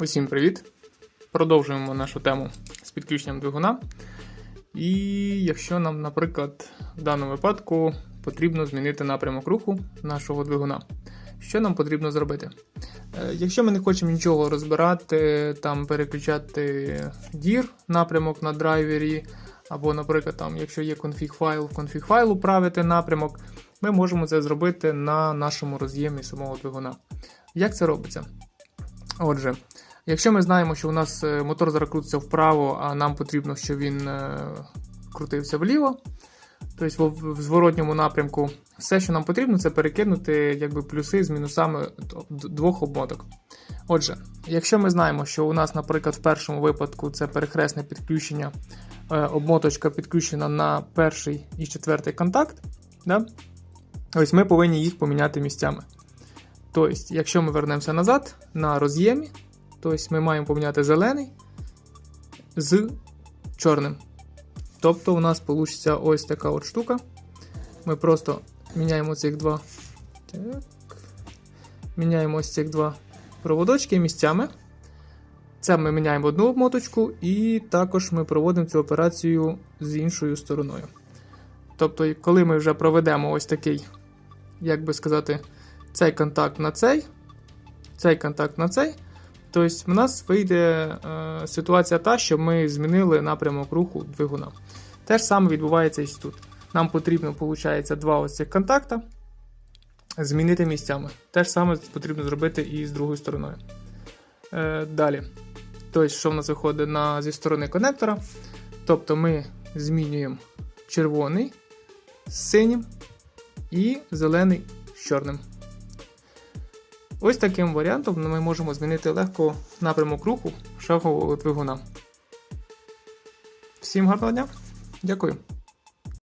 Усім привіт! Продовжуємо нашу тему з підключенням двигуна. І якщо нам, наприклад, в даному випадку потрібно змінити напрямок руху нашого двигуна, що нам потрібно зробити? Е, Якщо ми не хочемо нічого розбирати, там переключати дір напрямок на драйвері, або, наприклад, там, якщо є конфіг файл, в конфіг файлу правити напрямок, ми можемо це зробити на нашому роз'ємі самого двигуна. Як це робиться? Отже, якщо ми знаємо, що у нас е, мотор зараз крутиться вправо, а нам потрібно, щоб він е, крутився вліво, тобто в, зворотньому напрямку, все, що нам потрібно, це перекинути якби, плюси з мінусами двох обмоток. Отже, якщо ми знаємо, що у нас, наприклад, в першому випадку це перехресне підключення, е, обмоточка підключена на перший і четвертий контакт, да? ось ми повинні їх поміняти місцями. Тобто, якщо ми вернемося назад на роз'ємі, тобто ми маємо поміняти зелений з чорним. Тобто у нас вийде ось така от штука. Ми просто міняємо цих два. Так. Міняємо ось цих два проводочки місцями. Це ми міняємо одну обмоточку, і також ми проводимо цю операцію з іншою стороною. Тобто, коли ми вже проведемо ось такий, як би сказати, цей контакт на цей, цей контакт на цей. Тобто, в нас вийде е, ситуація та, що ми змінили напрямок руху двигуна. Те ж саме відбувається і тут. Нам потрібно, виходить, два ось цих контакта змінити місцями. Те ж саме потрібно зробити і з другою стороною. Е, далі. Тобто, що в нас виходить на, зі сторони конектора. Тобто ми змінюємо червоний з синім і зелений з чорним. Ось таким варіантом ми можемо змінити легко напрямок руху шахового двигуна. Всім гарного дня! Дякую!